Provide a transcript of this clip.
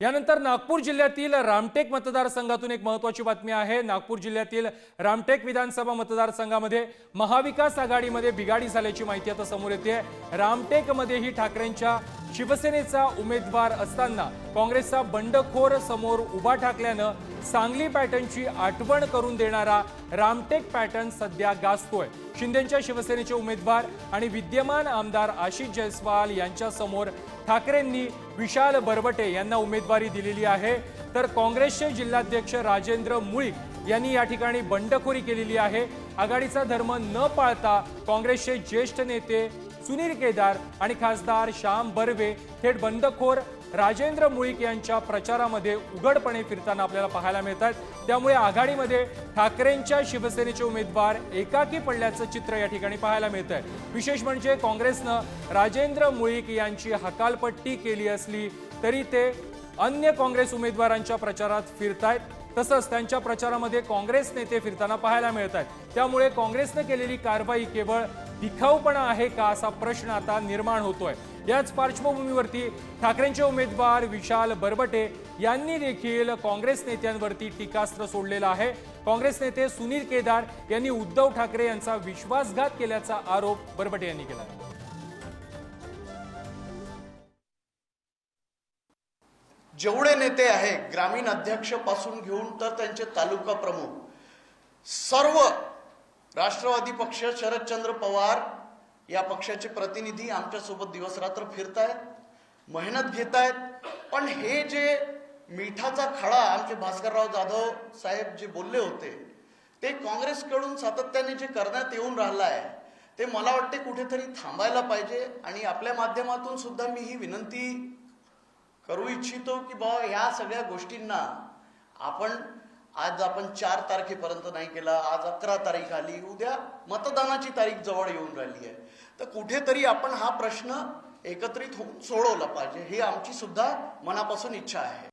यानंतर नागपूर जिल्ह्यातील रामटेक मतदारसंघातून एक महत्वाची बातमी आहे. नागपूर जिल्ह्यातील रामटेक विधानसभा मतदारसंघामध्ये महाविकास आघाडीमध्ये बिघाडी झाल्याची माहिती आता समोर येते. रामटेकमध्येही ठाकरेंच्या शिवसेनेचा उमेदवार असताना काँग्रेसचा बंडखोर समोर उभा ठाकल्यानं सांगली पॅटर्नची आठवण करून देणारा रामटेक पॅटर्न सध्या गाजतोय. शिंदेच्या शिवसेनेचे उमेदवार आणि विद्यमान आमदार आशिष जयस्वाल यांच्यासमोर ठाकरेंनी विशाल बरबटे यांना उमेदवारी दिलेली आहे. तर काँग्रेसचे जिल्हाध्यक्ष राजेंद्र मुळीक यांनी या ठिकाणी बंडखोरी केलेली आहे. आघाडीचा धर्म न पाळता काँग्रेसचे ज्येष्ठ नेते सुनील केदार आणि खासदार श्याम बर्वे थेट बंडखोर राजेंद्र मुळीक यांच्या प्रचारामध्ये उघडपणे फिरताना आपल्याला पाहायला मिळतात. त्यामुळे आघाडीमध्ये ठाकरेंच्या शिवसेनेचे उमेदवार एकाकी पडल्याचं चित्र या ठिकाणी पाहायला मिळत आहे विशेष म्हणजे काँग्रेसनं राजेंद्र मुळीक यांची हकालपट्टी केली असली तरी ते अन्य काँग्रेस उमेदवारांच्या प्रचारात फिरतायत. तसंच त्यांच्या प्रचारामध्ये काँग्रेस नेते फिरताना पाहायला मिळत आहेत त्यामुळे काँग्रेसनं केलेली कारवाई केवळ दिखाऊपणा आहे का असा प्रश्न आता निर्माण होतोय. याच पार्श्वभूमीवरती ठाकरेंचे उमेदवार विशाल बरबटे यांनी देखील काँग्रेस नेत्यांवरती टीकास्त्र सोडलेलं आहे. काँग्रेस नेते सुनील केदार यांनी उद्धव ठाकरे यांचा विश्वासघात केल्याचा आरोप बरबटे यांनी केला. जेवढे नेते आहे ग्रामीण अध्यक्षपासून घेऊन तर त्यांचे तालुका प्रमुख सर्व राष्ट्रवादी पक्ष शरदचंद्र पवार या पक्षाचे प्रतिनिधी आमच्यासोबत दिवस रात्र फिरतायत मेहनत घेत आहेत पण हे जे मिठाचा खडा आमचे भास्करराव जाधव साहेब जे बोलले होते ते काँग्रेसकडून सातत्याने जे करण्यात येऊन राहिलं आहे ते मला वाटते कुठेतरी थांबायला पाहिजे. आणि आपल्या माध्यमातून सुद्धा मी ही विनंती करू इच्छितो की बाबा ह्या सगळ्या गोष्टींना आपण आज आपण चार तारखेपर्यंत नाही केला आज अकरा तारीख आली उद्या मतदानाची तारीख जवळ येऊन राहिली आहे. तर कुठेतरी आपण हा प्रश्न एकत्रित होऊन सोडवला पाहिजे ही आमची सुद्धा मनापासून इच्छा आहे.